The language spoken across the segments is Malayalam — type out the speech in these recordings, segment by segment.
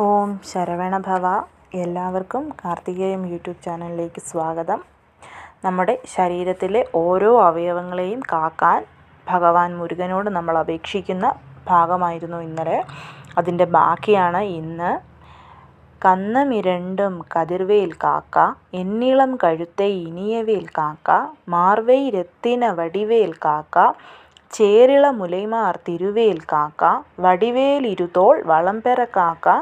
ഓം ശരവണഭവ എല്ലാവർക്കും കാർത്തികേയം യൂട്യൂബ് ചാനലിലേക്ക് സ്വാഗതം. നമ്മുടെ ശരീരത്തിലെ ഓരോ അവയവങ്ങളെയും കാക്കാൻ ഭഗവാൻ മുരുകനോട് നമ്മൾ അപേക്ഷിക്കുന്ന ഭാഗമായിരുന്നു ഇന്നലെ. അതിന്റെ ബാക്കിയാണ് ഇന്ന്. കന്നമിരണ്ടും കതിർവേൽ കാക്ക എന്നിളം കഴുത്തെ ഇനിയവേൽ കാക്ക മാർവെയ്രത്തിന വടിവേൽ കാക്ക சேரிள முலைமார் திருவேல் காக்கா வடிவேல் இருதோள் வலம்பெற காக்கா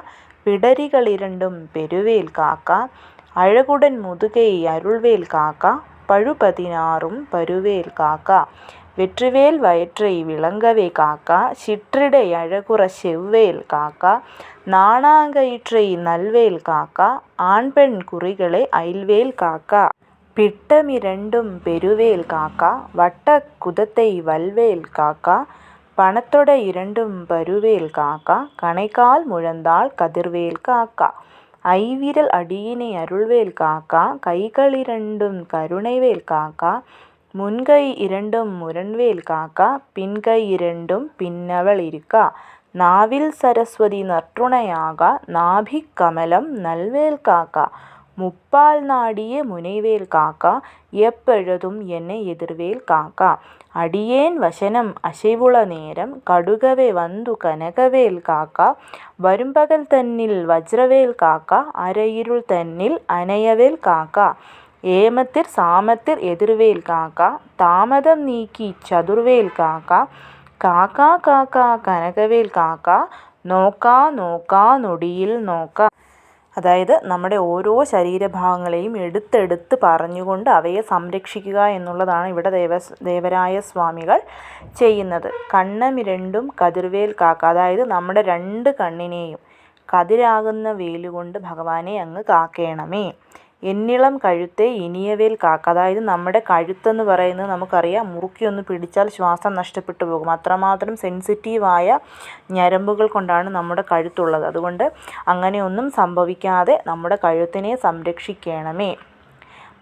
பிடரிகளிரண்டும் பெருவேல் காக்கா அழகுடன் முதுகை அருள்வேல் காக்கா பழுபதினாறும் பருவேல் காக்கா வெற்றிவேல் வயிற்றை விளங்கவே காக்கா சிற்றிடை அழகுற செவ்வேல் காக்கா நாணாங்கயிற்றை நல்வேல் காக்கா ஆண் பெண் குறிகளை அயில்வேல் காக்கா பிட்டமிரண்டும் பெருவேல் காக்கா வட்டக் குதத்தை வல்வேல் காக்கா பணத்தொட இரண்டும் பருவேல் காக்கா கணைக்கால் முழந்தாள் கதிர்வேல் காக்கா. ஐவிரல் அடியினை அருள்வேல் காக்கா கைகளிரண்டும் கருணைவேல் காக்கா முன்கை இரண்டும் முரண்வேல் காக்கா பின்கை இரண்டும் பின்னவள் இருக்கா. நாவில் சரஸ்வதி நற்றுணையாகா நாபிக் கமலம் நல்வேல் காக்கா. முப்பால் நாடிய முனைவேல் காக்கா எப்பெழுதும் என்னை எதிர்வேல் காக்கா. அடியேன் வசனம் அசைவுள நேரம் கடுகவே வந்து கனகவேல் காக்கா. வரும்பகல் தன்னில் வஜ்ரவேல் காக்கா அரையிருள் தன்னில் அனையவேல் காக்கா. ஏமத்திற் சாமத்திற் எதிர்வேல் காக்கா தாமதம் நீக்கி சதுர்வேல் காக்கா. காக்கா காக்கா கனகவேல் காக்கா நோக்கா நோக்கா நொடியில் நோக்கா. അതായത് നമ്മുടെ ഓരോ ശരീരഭാഗങ്ങളെയും എടുത്തെടുത്ത് പറഞ്ഞുകൊണ്ട് അവയെ സംരക്ഷിക്കുക എന്നുള്ളതാണ് ഇവിടെ ദേവ ദേവരായ സ്വാമികൾ ചെയ്യുന്നത്. കണ്ണമിരണ്ടും കതിർവേൽ കാക്ക അതായത് നമ്മുടെ രണ്ട് കണ്ണിനെയും കതിരാകുന്ന വേലുകൊണ്ട് ഭഗവാനെ അങ്ങ് കാക്കേണമേ. എന്നിളം കഴുത്തെ ഇനിയവേൽ കാക്ക. അതായത് നമ്മുടെ കഴുത്തെന്ന് പറയുന്നത് നമുക്കറിയാം മുറുക്കി ഒന്ന് പിടിച്ചാൽ ശ്വാസം നഷ്ടപ്പെട്ടു പോകും. അത്രമാത്രം സെൻസിറ്റീവായ ഞരമ്പുകൾ കൊണ്ടാണ് നമ്മുടെ കഴുത്തുള്ളത്. അതുകൊണ്ട് അങ്ങനെയൊന്നും സംഭവിക്കാതെ നമ്മുടെ കഴുത്തിനെ സംരക്ഷിക്കണമേ.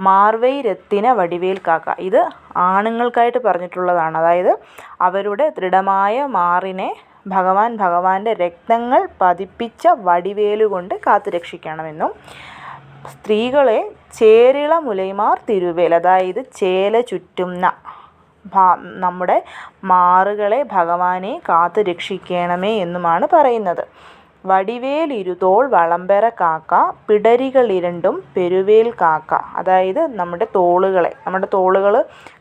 മാർവൈ രത്തിന വടിവേൽ കാക്ക. ഇത് ആണുങ്ങൾക്കായിട്ട് പറഞ്ഞിട്ടുള്ളതാണ്. അതായത് അവരുടെ ദൃഢമായ മാറിനെ ഭഗവാൻ ഭഗവാന്റെ രക്തങ്ങൾ പതിപ്പിച്ച വടിവേലുകൊണ്ട് കാത്തു രക്ഷിക്കണമെന്നും സ്ത്രീകളെ ചേരിള മുലൈമാർ തിരുവേൽ അതായത് ചേല ചുറ്റുന്ന നമ്മുടെ മാറുകളെ ഭഗവാനെ കാത്തു രക്ഷിക്കണമേ എന്നുമാണ് പറയുന്നത്. വടിവേലിരുതോൾ വളമ്പര കാക്ക പിടരികളിരണ്ടും പെരുവേൽ കാക്ക അതായത് നമ്മുടെ തോളുകളെ. നമ്മുടെ തോളുകൾ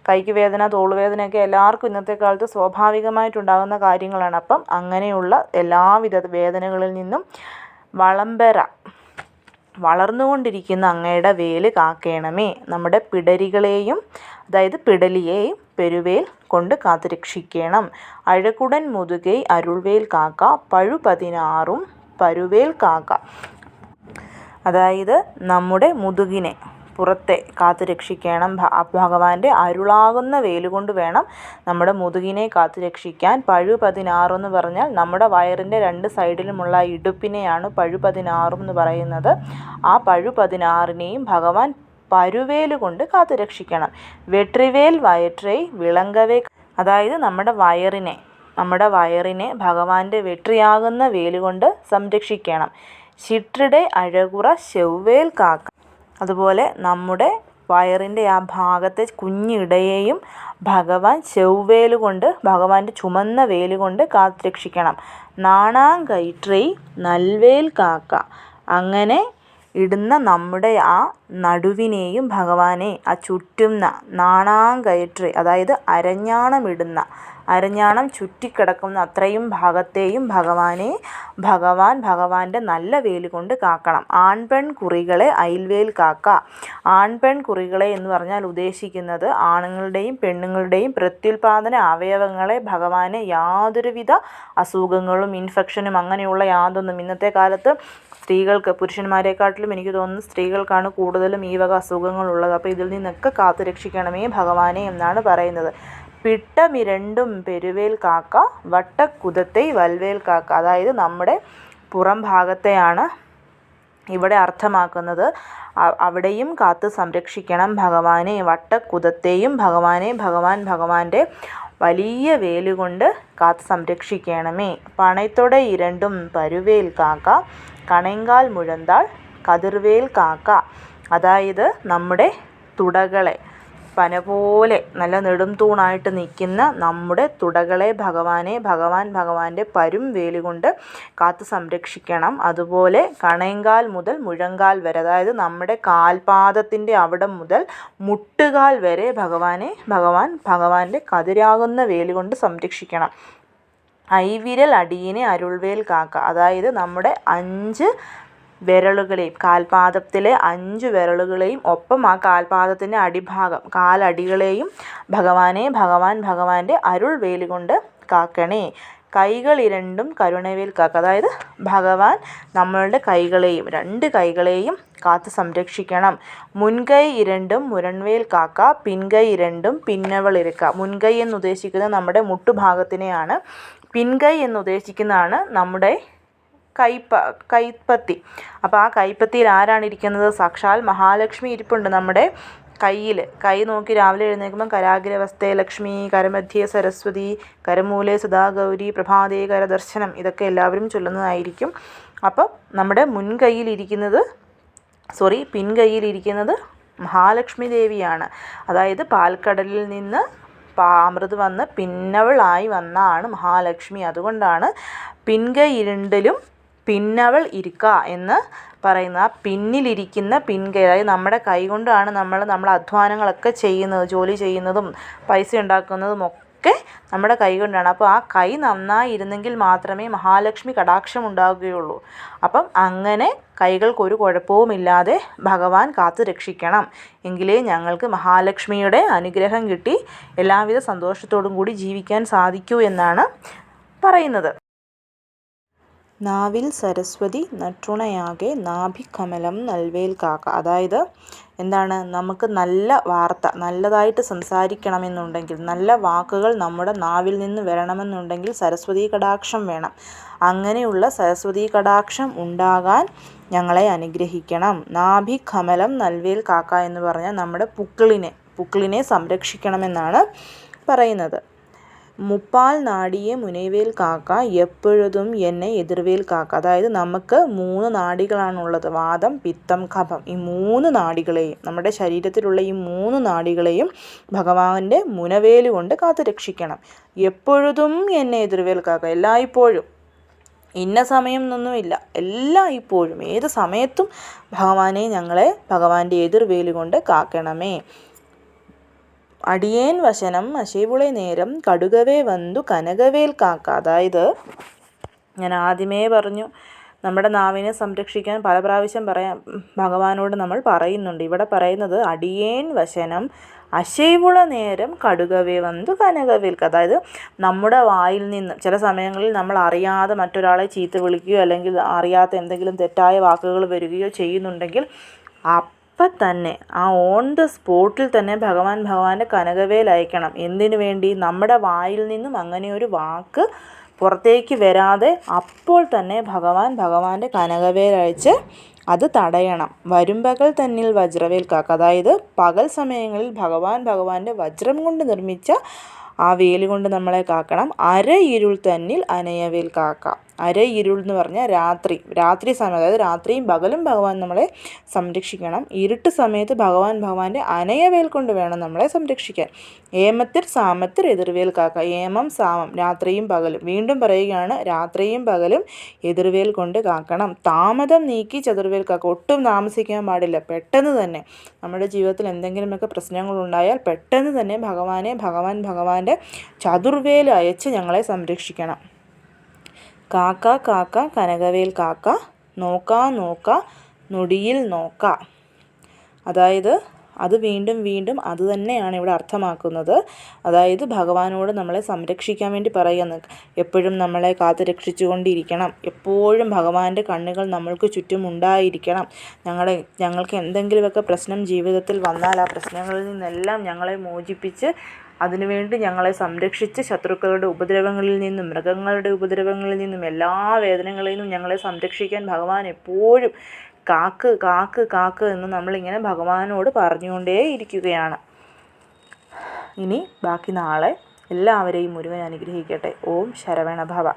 കൈക്ക് വേദന തോളുവേദനയൊക്കെ എല്ലാവർക്കും ഇന്നത്തെ കാലത്ത് സ്വാഭാവികമായിട്ടുണ്ടാകുന്ന കാര്യങ്ങളാണ്. അപ്പം അങ്ങനെയുള്ള എല്ലാവിധ വേദനകളിൽ നിന്നും വളംപെറ വളർന്നുകൊണ്ടിരിക്കുന്ന അങ്ങയുടെ വേൽ കാക്കേണമേ. നമ്മുടെ പിടരികളെയും അതായത് പിടലിയെയും പെരുവേൽ കൊണ്ട് കാത്തുരക്ഷിക്കണം. അഴകുടൻ മുതുകൈ അരുൾവേൽ കാക്ക പഴു പതിനാറും പരുവേൽ കാക്ക. അതായത് നമ്മുടെ മുതുകിനെ. പുറത്തെ കാത്തു രക്ഷിക്കണം. ഭഗവാന്റെ അരുളാകുന്ന വേലുകൊണ്ട് വേണം നമ്മുടെ മുതുകിനെ കാത്തു രക്ഷിക്കാൻ. പഴു പതിനാറെന്ന് പറഞ്ഞാൽ നമ്മുടെ വയറിന്റെ രണ്ട് സൈഡിലുമുള്ള ഇടുപ്പിനെയാണ് പഴു പതിനാറും എന്ന് പറയുന്നത്. ആ പഴു പതിനാറിനെയും ഭഗവാൻ പരുവേൽ കൊണ്ട് കാത്തു രക്ഷിക്കണം. വെട്രിവേൽ വയറ്റൈ വിളങ്കവേ അതായത് നമ്മുടെ വയറിനെ നമ്മുടെ വയറിനെ ഭഗവാന്റെ വെട്രിയാകുന്ന വേലുകൊണ്ട് സംരക്ഷിക്കണം. ചിട്രിടെ അഴകുറ ചെവ്വേൽ കാക്ക അതുപോലെ നമ്മുടെ വയറിന്റെ ആ ഭാഗത്തെ കുഞ്ഞിടയെയും ഭഗവാൻ ചെവ്വേൽ കൊണ്ട് ഭഗവാന്റെ ചുമന്ന വേൽ കൊണ്ട് കാത്തുരക്ഷിക്കണം. നാണാങ്കയിട്രൈ നൽവേൽ കാക്ക. അങ്ങനെ ഇടുന്ന നമ്മുടെ ആ നടുവിനെയും ഭഗവാനെ ആ ചുറ്റുന്ന നാണാങ്കയറ്റി അതായത് അരഞ്ഞാണമിടുന്ന അരഞ്ഞാണം ചുറ്റിക്കിടക്കുന്ന അത്രയും ഭാഗത്തെയും ഭഗവാനെ ഭഗവാൻ ഭഗവാന്റെ നല്ല വേൽ കൊണ്ട് കാക്കണം. ആൺപെൺ കുറികളെ അയിൽവേൽ കാക്ക. ആൺപെൺ കുറികളെ എന്ന് പറഞ്ഞാൽ ഉദ്ദേശിക്കുന്നത് ആണുങ്ങളുടെയും പെണ്ണുങ്ങളുടെയും പ്രത്യുൽപാദന അവയവങ്ങളെ ഭഗവാനെ യാതൊരുവിധ അസുഖങ്ങളും ഇൻഫെക്ഷനും അങ്ങനെയുള്ള യാതൊന്നും ഇന്നത്തെ കാലത്ത് സ്ത്രീകൾക്ക് പുരുഷന്മാരെക്കാട്ടിലും എനിക്ക് തോന്നുന്നു സ്ത്രീകൾക്കാണ് കൂടുതലും ഈ വക അസുഖങ്ങളുള്ളത്. അപ്പോൾ ഇതിൽ നിന്നൊക്കെ കാത്തു രക്ഷിക്കണമേ ഭഗവാനെ എന്നാണ് പറയുന്നത്. പിട്ടമിരണ്ടും പെരുവേൽ കാക്ക വട്ടക്കുതത്തെ വൽവേൽ കാക്ക. അതായത് നമ്മുടെ പുറം ഭാഗത്തെയാണ് ഇവിടെ അർത്ഥമാക്കുന്നത്. അവിടെയും കാത്ത് സംരക്ഷിക്കണം ഭഗവാനെ. വട്ടക്കുതത്തെയും ഭഗവാനെ ഭഗവാൻ ഭഗവാന്റെ വലിയ വേലുകൊണ്ട് കാത്ത് സംരക്ഷിക്കണമേ. പണയത്തോടെ ഇരണ്ടും പരുവേൽ കാക്ക കണങ്കാൽ മുഴന്താൾ കതിർവേൽ കാക്ക. അതായത് നമ്മുടെ തുടകളെ. പന പോലെ നല്ല നെടും തൂണായിട്ട് നിൽക്കുന്ന നമ്മുടെ തുടകളെ ഭഗവാനെ ഭഗവാൻ ഭഗവാന്റെ പരും വേലി കൊണ്ട് കാത്തു സംരക്ഷിക്കണം. അതുപോലെ കണയങ്കാൽ മുതൽ മുഴങ്കാൽ വരെ അതായത് നമ്മുടെ കാൽപാദത്തിന്റെ അവിടം മുതൽ മുട്ടുകാൽ വരെ ഭഗവാനെ ഭഗവാൻ ഭഗവാന്റെ കതിരാകുന്ന വേലി കൊണ്ട് സംരക്ഷിക്കണം. ഐവിരൽ അടിയിനെ അരുൾവേൽ കാക്ക അതായത് നമ്മുടെ അഞ്ച് വിരലുകളെയും കാൽപാദത്തിലെ അഞ്ച് വിരലുകളെയും ഒപ്പം ആ കാൽപാദത്തിന്റെ അടിഭാഗം കാലടികളെയും ഭഗവാനെ ഭഗവാൻ ഭഗവാന്റെ അരുൾ വേലി കൊണ്ട് കാക്കണേ. കൈകൾ ഇരണ്ടും കരുണവേൽ കാക്ക. അതായത് ഭഗവാൻ നമ്മളുടെ കൈകളെയും രണ്ട് കൈകളെയും കാത്ത് സംരക്ഷിക്കണം. മുൻകൈ ഇരണ്ടും മുരൺവേൽ കാക്ക പിൻകൈ ഇരണ്ടും പിന്നവൾ ഇരക്ക. മുൻകൈ എന്ന് ഉദ്ദേശിക്കുന്നത് നമ്മുടെ മുട്ടുഭാഗത്തിനെയാണ്. പിൻകൈ എന്ന് ഉദ്ദേശിക്കുന്നതാണ് നമ്മുടെ കൈപ്പ കൈപ്പത്തി. അപ്പോൾ ആ കൈപ്പത്തിയിൽ ആരാണ് ഇരിക്കുന്നത്? സാക്ഷാൽ മഹാലക്ഷ്മി ഇരിപ്പുണ്ട് നമ്മുടെ കയ്യിൽ കൈ നോക്കി രാവിലെ എഴുന്നേൽക്കുമ്പോൾ കരാഗ്രവസ്ഥ ലക്ഷ്മി കരമധ്യേ സരസ്വതി കരമൂലെ സദാഗൗരി പ്രഭാതേ കരദർശനം ഇതൊക്കെ എല്ലാവരും ചൊല്ലുന്നതായിരിക്കും. അപ്പം നമ്മുടെ മുൻകൈയിലിരിക്കുന്നത് സോറി പിൻകൈയിലിരിക്കുന്നത് മഹാലക്ഷ്മി ദേവിയാണ്. അതായത് പാൽക്കടലിൽ നിന്ന് അമൃത് വന്ന് പിന്നവളായി വന്നാണ് മഹാലക്ഷ്മി. അതുകൊണ്ടാണ് പിൻകൈ ഇരുണ്ടിലും പിന്നവൾ ഇരിക്ക എന്ന് പറയുന്ന ആ പിന്നിലിരിക്കുന്ന പിൻകൈ അതായത് നമ്മുടെ കൈ കൊണ്ടാണ് നമ്മൾ നമ്മുടെ അധ്വാനങ്ങളൊക്കെ ചെയ്യുന്നത് ജോലി ചെയ്യുന്നതും പൈസ ഉണ്ടാക്കുന്നതും ഒക്കെ നമ്മുടെ കൈ കൊണ്ടാണ്. അപ്പോൾ ആ കൈ നന്നായി ഇരുന്നെങ്കിൽ മാത്രമേ മഹാലക്ഷ്മി കടാക്ഷം ഉണ്ടാവുകയുള്ളൂ. അപ്പം അങ്ങനെ കൈകൾക്കൊരു കുഴപ്പവുമില്ലാതെ ഭഗവാൻ കാത്തു രക്ഷിക്കണം. എങ്കിലേ ഞങ്ങൾക്ക് മഹാലക്ഷ്മിയുടെ അനുഗ്രഹം കിട്ടി. എല്ലാവിധ സന്തോഷത്തോടും കൂടി ജീവിക്കാൻ സാധിക്കൂ എന്നാണ് പറയുന്നത്. നാവിൽ സരസ്വതി നട്ടുണയാകെ നാഭികമലം നൽവേൽ കാക്ക. അതായത് എന്താണ്? നമുക്ക് നല്ല വാർത്ത നല്ലതായിട്ട് സംസാരിക്കണമെന്നുണ്ടെങ്കിൽ നല്ല വാക്കുകൾ നമ്മുടെ നാവിൽ നിന്ന് വരണമെന്നുണ്ടെങ്കിൽ സരസ്വതി കടാക്ഷം വേണം. അങ്ങനെയുള്ള സരസ്വതി കടാക്ഷം ഉണ്ടാകാൻ ഞങ്ങളെ അനുഗ്രഹിക്കണം. നാഭി കമലം നൽവേൽ കാക്ക എന്ന് പറഞ്ഞാൽ നമ്മുടെ പുക്കിളിനെ പുക്കിളിനെ സംരക്ഷിക്കണമെന്നാണ് പറയുന്നത്. മുപ്പാൽ നാടിയെ മുനവേൽ കാക്ക എപ്പോഴും എന്നെ എതിർവേൽ കാക്ക. അതായത് നമുക്ക് മൂന്ന് നാടികളാണുള്ളത്. വാദം പിത്തം കഫം ഈ മൂന്ന് നാടികളെയും നമ്മുടെ ശരീരത്തിലുള്ള ഈ മൂന്ന് നാടികളെയും ഭഗവാന്റെ മുനവേൽ കൊണ്ട് കാത്തു രക്ഷിക്കണം. എപ്പോഴും എന്നെ എതിർവേൽ കാക്ക. എല്ലായ്പ്പോഴും. ഇന്ന സമയം എന്നൊന്നുമില്ല എല്ലായ്പ്പോഴും. ഏത് സമയത്തും ഭഗവാനെ ഞങ്ങളെ ഭഗവാന്റെ എതിർവേലുകൊണ്ട് കാക്കണമേ. അടിയേൻ വശനം അശിവുളെ നേരം കടുകവേ വന്തു കനകവേൽ കാക്ക. അതായത് ഞാൻ ആദ്യമേ പറഞ്ഞു നമ്മുടെ നാവിനെ സംരക്ഷിക്കാൻ പല പ്രാവശ്യം പറയാം ഭഗവാനോട് നമ്മൾ പറയുന്നുണ്ട്. ഇവിടെ പറയുന്നത് അടിയേൻ വശനം അശൈവുള നേരം കടുകവേ വന്നു കനകവേൽക്ക് അതായത് നമ്മുടെ വായിൽ നിന്ന് ചില സമയങ്ങളിൽ നമ്മൾ അറിയാതെ മറ്റൊരാളെ ചീത്ത വിളിക്കുകയോ അല്ലെങ്കിൽ അറിയാത്ത എന്തെങ്കിലും തെറ്റായ വാക്കുകൾ വരികയോ ചെയ്യുന്നുണ്ടെങ്കിൽ അപ്പം തന്നെ ആ ഓൺ ദ സ്പോട്ടിൽ തന്നെ ഭഗവാൻ ഭഗവാന്റെ കനകവേൽ അയക്കണം. എന്തിനു വേണ്ടി? നമ്മുടെ വായിൽ നിന്നും അങ്ങനെ ഒരു വാക്ക് പുറത്തേക്ക് വരാതെ അപ്പോൾ തന്നെ ഭഗവാൻ ഭഗവാന്റെ കനകവേൽ അയച്ച് അത് തടയണം. വരുംപകൽ തന്നിൽ വജ്രവേൽ കാക്ക. അതായത് പകൽ സമയങ്ങളിൽ ഭഗവാൻ ഭഗവാന്റെ വജ്രം കൊണ്ട് നിർമ്മിച്ച ആ വേൽ കൊണ്ട് നമ്മളെ കാക്കണം. അര ഇരുൾ തന്നിൽ അനയവേൽ കാക്ക. അര ഇരുൾ എന്ന് പറഞ്ഞാൽ രാത്രി. രാത്രി സമയം അതായത് രാത്രിയും പകലും ഭഗവാൻ നമ്മളെ സംരക്ഷിക്കണം. ഇരുട്ട് സമയത്ത് ഭഗവാൻ ഭഗവാന്റെ അനയവേൽ കൊണ്ട് വേണം നമ്മളെ സംരക്ഷിക്കാൻ. ഏമത്തിർ സാമത്തിർ എതിർവേൽ കാക്ക. ഏമം സാമം രാത്രിയും പകലും. വീണ്ടും പറയുകയാണ് രാത്രിയും പകലും എതിർവേൽ കൊണ്ട് കാക്കണം. താമതം നീക്കി ചതുർവേൽ കാക്ക. ഒട്ടും താമസിക്കാൻ പാടില്ല. പെട്ടെന്ന് തന്നെ നമ്മുടെ ജീവിതത്തിൽ എന്തെങ്കിലുമൊക്കെ പ്രശ്നങ്ങളുണ്ടായാൽ പെട്ടെന്ന് തന്നെ ഭഗവാനെ ഭഗവാൻ ഭഗവാന്റെ ചതുർവേൽ അയച്ച് ഞങ്ങളെ സംരക്ഷിക്കണം. കാക്ക കാക്ക കനകവേൽ കാക്ക നോക്കാ നോക്ക നൊടിയിൽ നോക്ക. അതായത് അത് വീണ്ടും വീണ്ടും അത് തന്നെയാണ് ഇവിടെ അർത്ഥമാക്കുന്നത്. അതായത് ഭഗവാനോട് നമ്മളെ സംരക്ഷിക്കാൻ വേണ്ടി പറയുന്നു. എപ്പോഴും നമ്മളെ കാത്തു രക്ഷിച്ചുകൊണ്ടിരിക്കണം എപ്പോഴും ഭഗവാന്റെ കണ്ണുകൾ നമ്മൾക്ക് ചുറ്റും ഉണ്ടായിരിക്കണം. ഞങ്ങളുടെ ഞങ്ങൾക്ക് എന്തെങ്കിലുമൊക്കെ പ്രശ്നം ജീവിതത്തിൽ വന്നാൽ ആ പ്രശ്നങ്ങളിൽ നിന്നെല്ലാം ഞങ്ങളെ മോചിപ്പിച്ച് അതിനുവേണ്ടി ഞങ്ങളെ സംരക്ഷിച്ച് ശത്രുക്കളുടെ ഉപദ്രവങ്ങളിൽ നിന്നും മൃഗങ്ങളുടെ ഉപദ്രവങ്ങളിൽ നിന്നും എല്ലാ വേദനകളിൽ നിന്നും ഞങ്ങളെ സംരക്ഷിക്കാൻ ഭഗവാൻ എപ്പോഴും കാക്ക് കാക്ക് കാക്ക് എന്ന് നമ്മളിങ്ങനെ ഭഗവാനോട് പറഞ്ഞുകൊണ്ടേ ഇരിക്കുകയാണ് ഇനി ബാക്കി നാളെ എല്ലാവരെയും മുരുകൻ അനുഗ്രഹിക്കട്ടെ. ഓം ശരവണഭവ